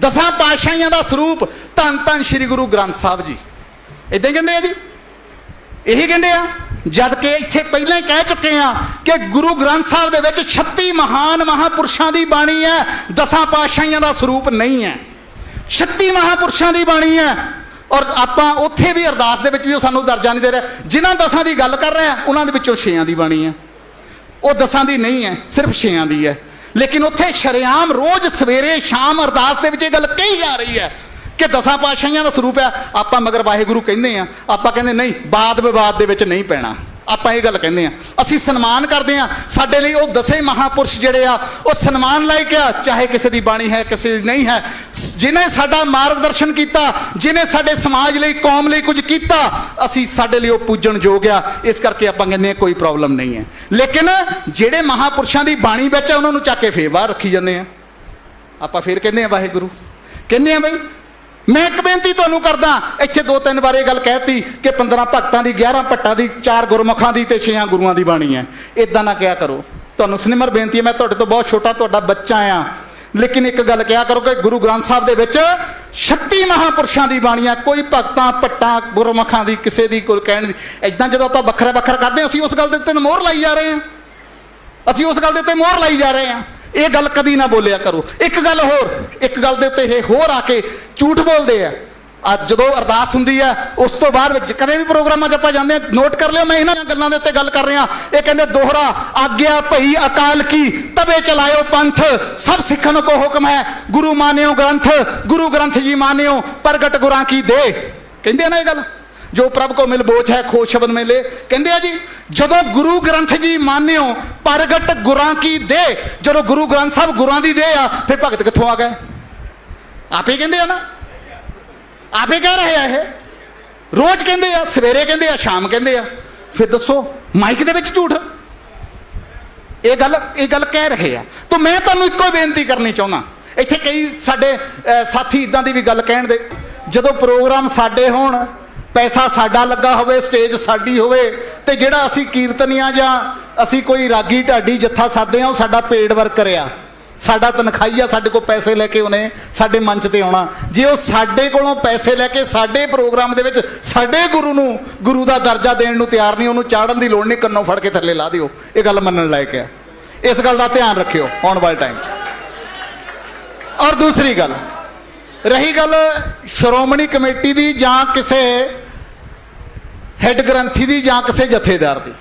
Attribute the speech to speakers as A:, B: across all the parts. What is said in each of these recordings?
A: ਦਸਾਂ ਪਾਤਸ਼ਾਹੀਆਂ ਦਾ ਸਰੂਪ ਧੰਨ ਧੰਨ ਸ੍ਰੀ ਗੁਰੂ ਗ੍ਰੰਥ ਸਾਹਿਬ ਜੀ। ਇਦਾਂ ਕਹਿੰਦੇ ਆ ਜੀ? ਇਹੀ ਕਹਿੰਦੇ ਆ, ਜਦ ਕਿ ਇੱਥੇ ਪਹਿਲਾਂ ਹੀ ਕਹਿ ਚੁੱਕੇ ਆ ਕਿ ਗੁਰੂ ਗ੍ਰੰਥ ਸਾਹਿਬ ਦੇ ਵਿੱਚ 36 ਮਹਾਨ ਮਹਾਪੁਰਸ਼ਾਂ ਦੀ ਬਾਣੀ ਹੈ, ਦਸਾਂ ਪਾਤਸ਼ਾਹੀਆਂ ਦਾ ਸਰੂਪ ਨਹੀਂ ਹੈ। 36 ਮਹਾਪੁਰਸ਼ਾਂ ਦੀ ਬਾਣੀ ਹੈ, ਔਰ ਆਪਾਂ ਉੱਥੇ ਵੀ ਅਰਦਾਸ ਦੇ ਵਿੱਚ ਵੀ ਉਹ ਸਾਨੂੰ ਦਰਜਾ ਨਹੀਂ ਦੇ ਰਿਹਾ। ਜਿਨ੍ਹਾਂ ਦਸਾਂ ਦੀ ਗੱਲ ਕਰ ਰਿਹਾ ਉਹਨਾਂ ਦੇ ਵਿੱਚੋਂ ਛੇਆਂ ਦੀ ਬਾਣੀ ਹੈ। ਉਹ ਦਸਾਂ ਦੀ ਨਹੀਂ ਹੈ, ਸਿਰਫ ਛੇਆਂ ਦੀ ਹੈ। ਲੇਕਿਨ ਉੱਥੇ ਸ਼ਰੇਆਮ ਰੋਜ਼ ਸਵੇਰੇ ਸ਼ਾਮ ਅਰਦਾਸ ਦੇ ਵਿੱਚ ਇਹ ਗੱਲ ਕਹੀ ਜਾ ਰਹੀ ਹੈ ਕਿ ਦਸਾਂ ਪਾਤਸ਼ਾਹੀਆਂ ਦਾ ਸਰੂਪ ਹੈ, ਆਪਾਂ ਮਗਰ ਵਾਹਿਗੁਰੂ ਕਹਿੰਦੇ ਆ ਆਪਾਂ ਕਹਿੰਦੇ ਨਹੀਂ, ਬਾਦ ਵਿਵਾਦ ਦੇ ਵਿੱਚ ਨਹੀਂ ਪੈਣਾ। ਆਪਾਂ ਇਹ ਗੱਲ ਕਹਿੰਦੇ ਆ ਅਸੀਂ ਸਨਮਾਨ ਕਰਦੇ ਆ ਸਾਡੇ ਲਈ ਉਹ ਦਸੇ ਮਹਾਪੁਰਸ਼ ਜਿਹੜੇ ਆ, ਉਹ ਸਨਮਾਨ ਲਾਇਕ ਆ, ਚਾਹੇ ਕਿਸੇ ਦੀ ਬਾਣੀ ਹੈ, ਕਿਸੇ ਦੀ ਨਹੀਂ ਹੈ ਸ- ਜਿਨ੍ਹਾਂ ਸਾਡਾ ਮਾਰਗਦਰਸ਼ਨ ਕੀਤਾ ਜਿਨੇ ਸਾਡੇ ਸਮਾਜ ਲਈ, ਕੌਮ ਲਈ ਕੁਝ ਕੀਤਾ, ਅਸੀਂ ਸਾਡੇ ਲਈ ਉਹ ਪੂਜਣ ਯੋਗ ਆ। ਇਸ ਕਰਕੇ ਆਪਾਂ ਕਹਿੰਦੇ ਆ ਕੋਈ ਪ੍ਰੋਬਲਮ ਨਹੀਂ ਹੈ। ਲੇਕਿਨ ਜਿਹੜੇ ਮਹਾਪੁਰਸ਼ਾਂ ਦੀ ਬਾਣੀ ਵਿੱਚ ਆ, ਉਹਨਾਂ ਨੂੰ ਚੱਕ ਕੇ ਫੇਰ ਬਾਹਰ ਰੱਖੀ ਜਾਂਦੇ ਆ ਆਪਾਂ ਫੇਰ ਕਹਿੰਦੇ ਆ ਵਾਹਿਗੁਰੂ। ਕਹਿੰਦੇ ਆ ਬਈ, ਮੈਂ ਇੱਕ ਬੇਨਤੀ ਤੁਹਾਨੂੰ ਕਰਦਾ, ਇੱਥੇ ਦੋ ਤਿੰਨ ਵਾਰ ਇਹ ਗੱਲ ਕਹਿਤੀ ਕਿ 15 ਭਗਤਾਂ ਦੀ 11 ਭੱਟਾਂ ਦੀ 4 ਗੁਰਮੁਖਾਂ ਦੀ ਤੇ 6 ਗੁਰੂਆਂ ਦੀ ਬਾਣੀ ਹੈ। ਇਦਾਂ ਨਾ ਕਿਹਾ ਕਰੋ। ਤੁਹਾਨੂੰ ਸਨਿਮਰ ਬੇਨਤੀ ਹੈ, ਮੈਂ ਤੁਹਾਡੇ ਤੋਂ ਬਹੁਤ ਛੋਟਾ, ਤੁਹਾਡਾ ਬੱਚਾ ਆ ਲੇਕਿਨ ਇੱਕ ਗੱਲ ਕਿਹਾ ਕਰੋ ਕਿ ਗੁਰੂ ਗ੍ਰੰਥ ਸਾਹਿਬ ਦੇ ਵਿੱਚ 36 ਮਹਾਪੁਰਸ਼ਾਂ ਦੀ ਬਾਣੀਆਂ, ਕੋਈ ਭਗਤਾਂ, ਭੱਟਾਂ, ਗੁਰਮੁਖਾਂ ਦੀ, ਕਿਸੇ ਦੀ, ਕੋਈ ਕਹਿਣ ਦੀ ਇਦਾਂ ਜਦੋਂ ਆਪਾਂ ਵੱਖਰਾ ਵੱਖਰਾ ਕਰਦੇ ਅਸੀਂ ਉਸ ਗੱਲ ਦੇ ਉੱਤੇ ਮੋਹਰ ਲਾਈ ਜਾ ਰਹੇ ਹਾਂ। ਅਸੀਂ ਉਸ ਗੱਲ ਦੇ ਉੱਤੇ ਮੋਹਰ ਲਾਈ ਜਾ ਰਹੇ ਹਾਂ। ਇਹ ਗੱਲ ਕਦੀ ਨਾ ਬੋਲਿਆ ਕਰੋ। ਇੱਕ ਗੱਲ ਹੋਰ, ਇੱਕ ਗੱਲ ਦੇ ਉੱਤੇ ਇਹ ਹੋਰ ਆ ਕੇ ਝੂਠ ਬੋਲਦੇ ਆ। ਅੱਜ ਜਦੋਂ ਅਰਦਾਸ ਹੁੰਦੀ ਹੈ, ਉਸ ਤੋਂ ਬਾਅਦ ਵਿੱਚ ਕਦੇ ਵੀ ਪ੍ਰੋਗਰਾਮਾਂ 'ਚ ਆਪਾਂ ਜਾਂਦੇ ਆ ਨੋਟ ਕਰ ਲਿਓ, ਮੈਂ ਇਹਨਾਂ ਗੱਲਾਂ ਦੇ ਉੱਤੇ ਗੱਲ ਕਰ ਰਿਹਾ। ਇਹ ਕਹਿੰਦੇ, ਦੋਹਰਾ, ਆਗਿਆ ਭਈ ਅਕਾਲ ਕੀ, ਤਵੇ ਚਲਾਇਓ ਪੰਥ, ਸਭ ਸਿੱਖਣ ਕੋ ਹੁਕਮ ਹੈ, ਗੁਰੂ ਮਾਨਿਓ ਗ੍ਰੰਥ, ਗੁਰੂ ਗ੍ਰੰਥ ਜੀ ਮਾਨਿਓ, ਪ੍ਰਗਟ ਗੁਰਾਂ ਕੀ ਦੇ। ਕਹਿੰਦੇ ਆ ਨਾ ਇਹ ਗੱਲ, ਜੋ ਪ੍ਰਭ ਕੋ ਮਿਲ ਬੋਝ ਹੈ, ਖੋਜ ਸ਼ਬਦ ਮੇਲੇ। ਕਹਿੰਦੇ ਆ ਜੀ, ਜਦੋਂ ਗੁਰੂ ਗ੍ਰੰਥ ਜੀ ਮਾਨਿਓ, ਪ੍ਰਗਟ ਗੁਰਾਂ ਕੀ ਦੇ, ਜਦੋਂ ਗੁਰੂ ਗ੍ਰੰਥ ਸਾਹਿਬ ਗੁਰਾਂ ਦੀ ਦੇ ਆ, ਫਿਰ ਭਗਤ ਕਿੱਥੋਂ ਆ ਗਏ? ਆਪੇ ਕਹਿੰਦੇ ਆ ਨਾ। ਆਪੇ ਕਹਿ ਰਹੇ ਆ ਇਹ। ਰੋਜ਼ ਕਹਿੰਦੇ ਆ, ਸਵੇਰੇ ਕਹਿੰਦੇ ਆ, ਸ਼ਾਮ ਕਹਿੰਦੇ ਆ। ਫਿਰ ਦੱਸੋ, ਮਾਈਕ ਦੇ ਵਿੱਚ ਝੂਠ? ਇਹ ਗੱਲ ਇਹ ਗੱਲ ਕਹਿ ਰਹੇ ਆ। ਤਾਂ ਮੈਂ ਤੁਹਾਨੂੰ ਇੱਕੋ ਹੀ ਬੇਨਤੀ ਕਰਨੀ ਚਾਹੁੰਦਾ। ਇੱਥੇ ਕਈ ਸਾਡੇ ਸਾਥੀ ਇਦਾਂ ਦੀ ਵੀ ਗੱਲ ਕਹਿਣ ਦੇ। ਜਦੋਂ ਪ੍ਰੋਗਰਾਮ ਸਾਡੇ ਹੋਣ, ਪੈਸਾ ਸਾਡਾ ਲੱਗਾ ਹੋਵੇ, ਸਟੇਜ ਸਾਡੀ ਹੋਵੇ, ਤੇ ਜਿਹੜਾ ਅਸੀਂ ਕੀਰਤਨੀਆਂ ਜਾਂ ਅਸੀਂ ਕੋਈ ਰਾਗੀ ਢਾਡੀ ਜੱਥਾ ਸਾਦੇ ਆ ਉਹ ਸਾਡਾ ਪੇਡ ਵਰਕਰ ਆ। ਸਾਡਾ ਤਨਖਾਹੀਆ ਸਾਡੇ ਕੋਲ ਪੈਸੇ ਲੈ ਕੇ ਉਹਨੇ ਸਾਡੇ ਮੰਚ ਤੇ ਆਉਣਾ। ਜੇ ਉਹ ਸਾਡੇ ਕੋਲੋਂ ਪੈਸੇ ਲੈ ਕੇ ਸਾਡੇ ਪ੍ਰੋਗਰਾਮ ਦੇ ਵਿੱਚ ਸਾਡੇ ਗੁਰੂ ਨੂੰ, ਗੁਰੂ ਦਾ ਦਰਜਾ ਦੇਣ ਨੂੰ ਤਿਆਰ ਨਹੀਂ, ਉਹਨੂੰ ਚਾੜਨ ਦੀ ਲੋੜ ਨਹੀਂ, ਕੰਨੋਂ ਫੜ ਕੇ ਥੱਲੇ ਲਾ ਦਿਓ। ਇਹ ਗੱਲ ਮੰਨਣ ਲਾਇਕ ਹੈ ਇਸ ਗੱਲ ਦਾ ਧਿਆਨ ਰੱਖਿਓ, ਆਉਣ ਵਾਲੇ ਟਾਈਮ 'ਚ। ਔਰ ਦੂਸਰੀ ਗੱਲ, ਰਹੀ ਗੱਲ ਸ਼੍ਰੋਮਣੀ ਕਮੇਟੀ ਦੀ ਜਾਂ ਕਿਸੇ ਹੈੱਡ ਗ੍ਰੰਥੀ ਦੀ ਜਾਂ ਕਿਸੇ ਜਥੇਦਾਰ ਦੀ।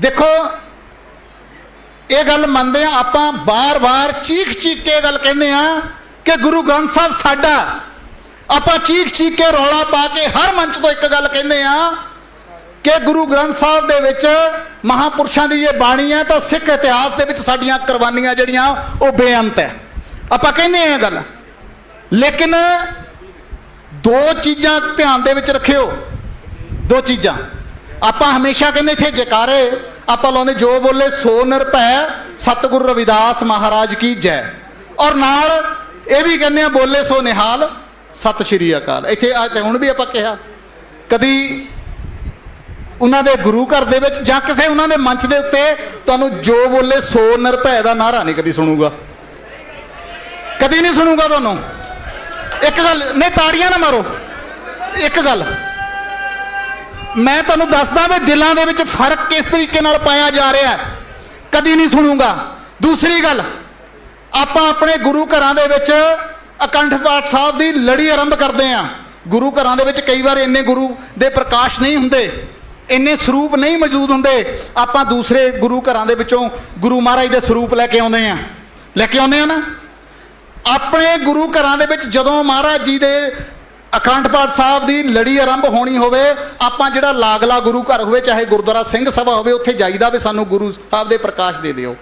A: ਦੇਖੋ ਇਹ ਗੱਲ ਮੰਨਦੇ ਆ, ਆਪਾਂ ਬਾਰ-ਬਾਰ ਚੀਖ-ਚੀਖ ਕੇ ਇਹ ਗੱਲ ਕਹਿੰਦੇ ਆ ਕਿ ਗੁਰੂ ਗ੍ਰੰਥ ਸਾਹਿਬ ਸਾਡਾ। ਆਪਾਂ ਚੀਖ-ਚੀਖ ਕੇ ਰੌਲਾ ਪਾ ਕੇ ਹਰ ਮੰਚ ਤੋਂ ਇੱਕ ਗੱਲ ਕਹਿੰਦੇ ਆ ਕਿ ਗੁਰੂ ਗ੍ਰੰਥ ਸਾਹਿਬ ਦੇ ਵਿੱਚ ਮਹਾਪੁਰਸ਼ਾਂ ਦੀ ਜੇ ਬਾਣੀ ਹੈ ਤਾਂ ਸਿੱਖ ਇਤਿਹਾਸ ਦੇ ਵਿੱਚ ਸਾਡੀਆਂ ਕੁਰਬਾਨੀਆਂ ਜਿਹੜੀਆਂ, ਉਹ ਬੇਅੰਤ ਹੈ। ਆਪਾਂ ਕਹਿੰਦੇ ਆ ਇਹ ਗੱਲ। ਲੇਕਿਨ ਦੋ ਚੀਜ਼ਾਂ ਧਿਆਨ ਦੇ ਵਿੱਚ ਰੱਖਿਓ। ਦੋ ਚੀਜ਼ਾਂ। ਆਪਾਂ ਹਮੇਸ਼ਾ ਕਹਿੰਦੇ ਇੱਥੇ ਜਕਾਰੇ ਆਪਾਂ ਲਾਉਂਦੇ ਜੋ ਬੋਲੇ ਸੋ ਨਿਰਭੈ। ਸਤਿਗੁਰੂ ਰਵਿਦਾਸ ਮਹਾਰਾਜ ਕੀ ਜੈ। ਔਰ ਨਾਲ ਇਹ ਵੀ ਕਹਿੰਦੇ ਆ, ਬੋਲੇ ਸੋ ਨਿਹਾਲ, ਸਤਿ ਸ਼੍ਰੀ ਅਕਾਲ। ਇੱਥੇ ਅੱਜ ਤੇ ਹੁਣ ਵੀ ਆਪਾਂ ਕਿਹਾ, ਕਦੀ ਉਹਨਾਂ ਦੇ ਗੁਰੂ ਘਰ ਦੇ ਵਿੱਚ ਜਾਂ ਕਿਸੇ ਉਹਨਾਂ ਦੇ ਮੰਚ ਦੇ ਉੱਤੇ ਤੁਹਾਨੂੰ ਜੋ ਬੋਲੇ ਸੋ ਨਿਰਭੈ ਦਾ ਨਾਰਾ ਨਹੀਂ ਕਦੀ ਸੁਣੂਗਾ। ਕਦੀ ਨਹੀਂ ਸੁਣੂਗਾ ਤੁਹਾਨੂੰ। ਇੱਕ ਗੱਲ, ਨਹੀਂ ਤਾੜੀਆਂ ਨਾ ਮਾਰੋ। ਇੱਕ ਗੱਲ ਮੈਂ ਤੁਹਾਨੂੰ ਦੱਸਦਾ ਵੀ ਦਿਲਾਂ ਦੇ ਵਿੱਚ ਫ਼ਰਕ ਕਿਸ ਤਰੀਕੇ ਨਾਲ ਪਾਇਆ ਜਾ ਰਿਹਾ ਹੈ। ਕਦੀ ਨਹੀਂ ਸੁਣੂਗਾ। ਦੂਸਰੀ ਗੱਲ, ਆਪਾਂ ਆਪਣੇ ਗੁਰੂ ਘਰਾਂ ਦੇ ਵਿੱਚ ਅਕੰਠ ਪਾਠ ਸਾਹਿਬ ਦੀ ਲੜੀ ਆਰੰਭ ਕਰਦੇ ਆਂ ਗੁਰੂ ਘਰਾਂ ਦੇ ਵਿੱਚ ਕਈ ਵਾਰ ਇੰਨੇ ਗੁਰੂ ਦੇ ਪ੍ਰਕਾਸ਼ ਨਹੀਂ ਹੁੰਦੇ, ਇੰਨੇ ਸਰੂਪ ਨਹੀਂ ਮੌਜੂਦ ਹੁੰਦੇ। ਆਪਾਂ ਦੂਸਰੇ ਗੁਰੂ ਘਰਾਂ ਦੇ ਵਿੱਚੋਂ ਗੁਰੂ ਮਹਾਰਾਜ ਦੇ ਸਰੂਪ ਲੈ ਕੇ ਆਉਂਦੇ ਆਂ ਲੈ ਕੇ ਆਉਂਦੇ ਆ ਨਾ। ਆਪਣੇ ਗੁਰੂ ਘਰਾਂ ਦੇ ਵਿੱਚ ਜਦੋਂ ਮਹਾਰਾਜ ਜੀ ਦੇ ਅਖੰਡ ਪਾਠ ਸਾਹਿਬ ਦੀ ਲੜੀ ਆਰੰਭ ਹੋਣੀ ਹੋਵੇ, ਆਪਾਂ ਜਿਹੜਾ ਲਾਗਲਾ ਗੁਰੂ ਘਰ ਹੋਵੇ, ਚਾਹੇ ਗੁਰਦੁਆਰਾ ਸਿੰਘ ਸਭਾ ਹੋਵੇ, ਉੱਥੇ ਜਾਈਦਾ ਵੀ ਸਾਨੂੰ ਗੁਰੂ ਸਾਹਿਬ ਦੇ ਪ੍ਰਕਾਸ਼ ਦੇ ਦਿਓ।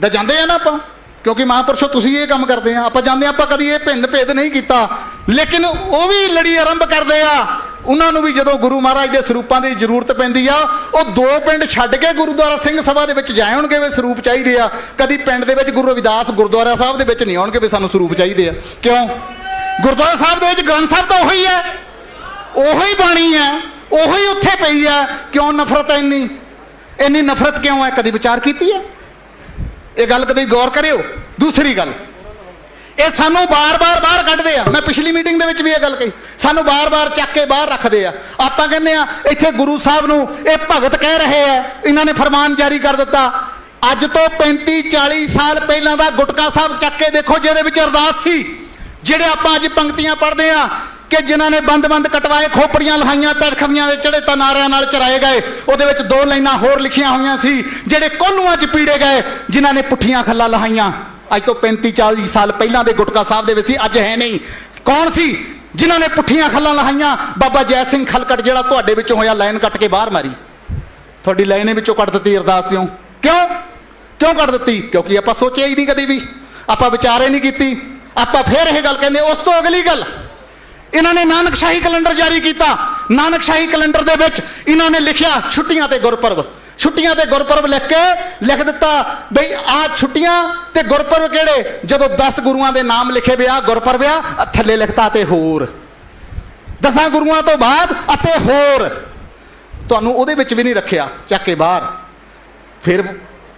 A: ਦਾ ਜਾਂਦੇ ਆ ਨਾ ਆਪਾਂ, ਕਿਉਂਕਿ ਮਹਾਂਪੁਰਸ਼ੋ ਤੁਸੀਂ ਇਹ ਕੰਮ ਕਰਦੇ ਆ। ਆਪਾਂ ਜਾਂਦੇ ਆ, ਆਪਾਂ ਕਦੀ ਇਹ ਭਿੰਨ ਭੇਦ ਨਹੀਂ ਕੀਤਾ। ਲੇਕਿਨ ਉਹ ਵੀ ਲੜੀ ਆਰੰਭ ਕਰਦੇ ਆ। ਉਹਨਾਂ ਨੂੰ ਵੀ ਜਦੋਂ ਗੁਰੂ ਮਹਾਰਾਜ ਦੇ ਸਰੂਪਾਂ ਦੀ ਜ਼ਰੂਰਤ ਪੈਂਦੀ ਆ, ਉਹ ਦੋ ਪਿੰਡ ਛੱਡ ਕੇ ਗੁਰਦੁਆਰਾ ਸਿੰਘ ਸਭਾ ਦੇ ਵਿੱਚ ਜਾਏ ਹੋਣਗੇ ਵੀ ਸਰੂਪ ਚਾਹੀਦੇ ਆ। ਕਦੀ ਪਿੰਡ ਦੇ ਵਿੱਚ ਗੁਰੂ ਰਵਿਦਾਸ ਗੁਰਦੁਆਰਾ ਸਾਹਿਬ ਦੇ ਵਿੱਚ ਨਹੀਂ ਆਉਣਗੇ ਵੀ ਸਾਨੂੰ ਸਰੂਪ ਚਾਹੀਦੇ ਆ। ਕਿਉਂ? ਗੁਰਦੁਆਰਾ ਸਾਹਿਬ ਦੇ ਵਿੱਚ ਗ੍ਰੰਥ ਸਾਹਿਬ ਤਾਂ ਉਹੀ ਹੈ। ਉਹੀ ਬਾਣੀ ਹੈ। ਉਹੀ ਉੱਥੇ ਪਈ ਹੈ। ਕਿਉਂ ਨਫ਼ਰਤ ਹੈ ਇੰਨੀ? ਇੰਨੀ ਨਫ਼ਰਤ ਕਿਉਂ ਹੈ? ਕਦੀ ਵਿਚਾਰ ਕੀਤੀ ਹੈ? ਇਹ ਗੱਲ ਕਦੇ ਗੌਰ ਕਰਿਓ। ਦੂਸਰੀ ਗੱਲ। ਇਹ ਸਾਨੂੰ ਬਾਰ-ਬਾਰ ਬਾਹਰ ਕੱਢਦੇ ਆ। ਮੈਂ ਪਿਛਲੀ ਮੀਟਿੰਗ ਦੇ ਵਿੱਚ ਵੀ ਇਹ ਗੱਲ ਕਹੀ। ਸਾਨੂੰ ਬਾਰ-ਬਾਰ ਚੱਕ ਕੇ ਬਾਹਰ ਰੱਖਦੇ ਆ। ਆਪਾਂ ਕਹਿੰਦੇ ਆ, ਇੱਥੇ ਗੁਰੂ ਸਾਹਿਬ ਨੂੰ ਇਹ ਭਗਤ ਕਹਿ ਰਹੇ ਆ। ਇਹਨਾਂ ਨੇ ਫਰਮਾਨ ਜਾਰੀ ਕਰ ਦਿੱਤਾ। ਅੱਜ ਤੋਂ 35 40 ਸਾਲ ਪਹਿਲਾਂ ਦਾ ਗੁਟਕਾ ਸਾਹਿਬ ਚੱਕ ਕੇ ਦੇਖੋ, ਜਿਹਦੇ ਵਿੱਚ ਅਰਦਾਸ ਸੀ। ਜਿਹੜੇ ਆਪਾਂ ਅੱਜ ਪੰਕਤੀਆਂ ਪੜ੍ਹਦੇ ਆ ਕਿ ਜਿਨ੍ਹਾਂ ਨੇ ਬੰਦ-ਬੰਦ ਕਟਵਾਏ, ਖੋਪੜੀਆਂ ਲਹਾਈਆਂ ਤੜਖਵੀਆਂ ਦੇ ਚੜੇ ਨਾਰਿਆਂ ਨਾਲ ਚਰਾਏ ਗਏ, ਉਹਦੇ ਵਿੱਚ ਦੋ ਲਾਈਨਾਂ ਹੋਰ ਲਿਖੀਆਂ ਹੋਈਆਂ ਸੀ, ਜਿਹੜੇ ਕੋਲੂਆਂ 'ਚ ਪੀੜੇ ਗਏ, ਜਿਨ੍ਹਾਂ ਨੇ ਪੁੱਠੀਆਂ ਖੱਲਾਂ ਲਹਾਈਆਂ। ਅੱਜ ਤੋਂ 35 40 ਸਾਲ ਪਹਿਲਾਂ ਦੇ ਗੁਟਕਾ ਸਾਹਿਬ ਦੇ ਵਿੱਚ ਸੀ, ਅੱਜ ਹੈ ਨਹੀਂ। ਕੌਣ ਸੀ ਜਿਨ੍ਹਾਂ ਨੇ ਪੁੱਠੀਆਂ ਖੱਲਾਂ ਲਹਾਈਆਂ? ਬਾਬਾ ਜੈ ਸਿੰਘ ਖਲਕਟ ਜਿਹੜਾ ਤੁਹਾਡੇ ਵਿੱਚੋਂ ਹੋਇਆ, ਲਾਈਨ ਕੱਟ ਕੇ ਬਾਹਰ ਮਾਰੀ। ਤੁਹਾਡੀ ਲਾਈਨ ਵਿੱਚੋਂ ਕੱਟ ਦਿੱਤੀ ਅਰਦਾਸ ਦਿਓ। ਕਿਉਂ? ਕਿਉਂ ਕੱਢ ਦਿੱਤੀ? ਕਿਉਂਕਿ ਆਪਾਂ ਸੋਚਿਆ ਹੀ ਨਹੀਂ ਕਦੀ ਵੀ। ਆਪਾਂ ਵਿਚਾਰੇ ਨਹੀਂ ਕੀਤੀ। ਆਪਾਂ ਫੇਰ ਇਹ ਗੱਲ ਕਹਿੰਦੇ ਉਸ ਤੋਂ ਅਗਲੀ ਗੱਲ, ਇਹਨਾਂ ਨੇ ਨਾਨਕਸ਼ਾਹੀ ਕੈਲੰਡਰ ਜਾਰੀ ਕੀਤਾ। ਨਾਨਕਸ਼ਾਹੀ ਕੈਲੰਡਰ ਦੇ ਵਿੱਚ ਇਹਨਾਂ ਨੇ ਲਿਖਿਆ ਛੁੱਟੀਆਂ ਤੇ ਗੁਰਪੁਰਬ। ਛੁੱਟੀਆਂ ਤੇ ਗੁਰਪੁਰਬ ਲਿਖ ਕੇ ਲਿਖ ਦਿੱਤਾ ਬਈ ਆ ਛੁੱਟੀਆਂ ਤੇ ਗੁਰਪੁਰਬ ਕਿਹੜੇ? ਜਦੋਂ 10 ਗੁਰੂਆਂ ਦੇ ਨਾਮ ਲਿਖੇ ਵਿਆ, ਗੁਰਪੁਰਬ ਆ ਥੱਲੇ ਲਿਖਤਾ ਤੇ ਹੋਰ। ਦਸਾਂ ਗੁਰੂਆਂ ਤੋਂ ਬਾਅਦ ਅਤੇ ਹੋਰ। ਤੁਹਾਨੂੰ ਉਹਦੇ ਵਿੱਚ ਵੀ ਨਹੀਂ ਰੱਖਿਆ, ਚੱਕ ਕੇ ਬਾਹਰ। ਫਿਰ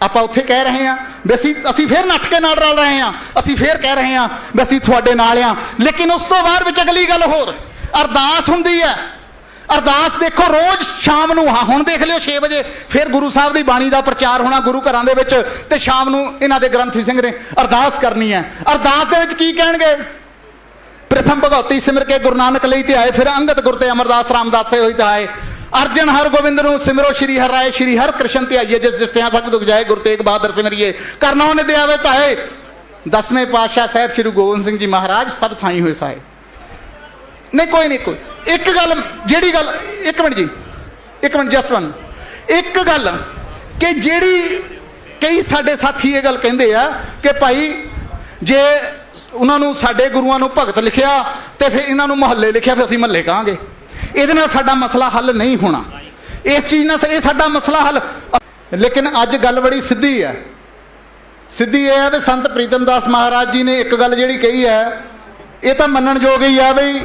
A: ਆਪਾਂ ਉੱਥੇ ਕਹਿ ਰਹੇ ਹਾਂ ਵੀ ਅਸੀਂ ਅਸੀਂ ਫਿਰ ਨੱਠ ਕੇ ਨਾਲ ਰਲ ਰਹੇ ਹਾਂ, ਅਸੀਂ ਫਿਰ ਕਹਿ ਰਹੇ ਹਾਂ ਵੀ ਅਸੀਂ ਤੁਹਾਡੇ ਨਾਲ ਹਾਂ। ਲੇਕਿਨ ਉਸ ਤੋਂ ਬਾਅਦ ਵਿੱਚ ਅਗਲੀ ਗੱਲ ਹੋਰ, ਅਰਦਾਸ ਹੁੰਦੀ ਹੈ। ਅਰਦਾਸ ਦੇਖੋ, ਰੋਜ਼ ਸ਼ਾਮ ਨੂੰ, ਹਾਂ, ਹੁਣ ਦੇਖ ਲਿਓ 6 ਵਜੇ, ਫਿਰ ਗੁਰੂ ਸਾਹਿਬ ਦੀ ਬਾਣੀ ਦਾ ਪ੍ਰਚਾਰ ਹੋਣਾ ਗੁਰੂ ਘਰਾਂ ਦੇ ਵਿੱਚ ਤੇ ਸ਼ਾਮ ਨੂੰ ਇਹਨਾਂ ਦੇ ਗ੍ਰੰਥੀ ਸਿੰਘ ਨੇ ਅਰਦਾਸ ਕਰਨੀ ਹੈ। ਅਰਦਾਸ ਦੇ ਵਿੱਚ ਕੀ ਕਹਿਣਗੇ? ਪ੍ਰਥਮ ਭਗਉਤੀ ਸਿਮਰ ਕੇ ਗੁਰੂ ਨਾਨਕ ਲਈ ਤੇ ਆਏ, ਫਿਰ ਅੰਗਦ ਗੁਰ ਤੇ ਅਮਰਦਾਸ ਰਾਮਦਾਸੇ ਹੋਈ ਤੇ ਆਏ। ਅਰਜਨ ਹਰ ਗੋਬਿੰਦ ਨੂੰ ਸਿਮਰੋ ਸ਼੍ਰੀ ਹਰਿ ਰਾਏ, ਸ਼੍ਰੀ ਹਰਿ ਕ੍ਰਿਸ਼ਨ ਤੇ ਆਈਏ, ਜਿਸ ਜਿਤਿਆਂ ਤੱਕ ਦੁਖ ਜਾਏ, ਗੁਰ ਤੇਗ ਬਹਾਦਰ ਸਿਮਰਿਏ। ਕਰਨਾ ਉਹਨੇ ਦੇ ਆਵੇ ਤਾਏ ਦਸਵੇਂ ਪਾਤਸ਼ਾਹ ਸਾਹਿਬ ਸ਼੍ਰੀ ਗੋਬਿੰਦ ਸਿੰਘ ਜੀ ਮਹਾਰਾਜ, ਸਭ ਥਾਈ ਹੋਏ ਸਾਏ। ਨਹੀਂ, ਕੋਈ ਨਹੀਂ, ਕੋਈ ਇੱਕ ਗੱਲ, ਜਿਹੜੀ ਗੱਲ, ਇੱਕ ਮਿੰਟ ਜੀ, ਇੱਕ ਮਿੰਟ ਜਸਟ ਇੱਕ ਗੱਲ ਕਿ ਜਿਹੜੀ ਕਈ ਸਾਡੇ ਸਾਥੀ ਇਹ ਗੱਲ ਕਹਿੰਦੇ ਆ ਕਿ ਭਾਈ, ਜੇ ਉਹਨਾਂ ਨੂੰ ਸਾਡੇ ਗੁਰੂਆਂ ਨੂੰ ਭਗਤ ਲਿਖਿਆ ਤੇ ਫਿਰ ਇਹਨਾਂ ਨੂੰ ਮੁਹੱਲੇ ਲਿਖਿਆ, ਫਿਰ ਅਸੀਂ ਮਹੱਲੇ ਕਹਾਂਗੇ। ਇਹਦੇ ਨਾਲ ਸਾਡਾ ਮਸਲਾ ਹੱਲ ਨਹੀਂ ਹੋਣਾ। ਇਸ ਚੀਜ਼ ਨਾਲ ਇਹ ਸਾਡਾ ਮਸਲਾ ਹੱਲ ਲੇਕਿਨ ਅੱਜ ਗੱਲ ਬੜੀ ਸਿੱਧੀ ਹੈ। ਸਿੱਧੀ ਇਹ ਹੈ ਵੀ ਸੰਤ ਪ੍ਰੀਤਮ ਦਾਸ ਮਹਾਰਾਜ ਜੀ ਨੇ ਇੱਕ ਗੱਲ ਜਿਹੜੀ ਕਹੀ ਹੈ, ਇਹ ਤਾਂ ਮੰਨਣ ਯੋਗ ਹੀ ਆ ਬਈ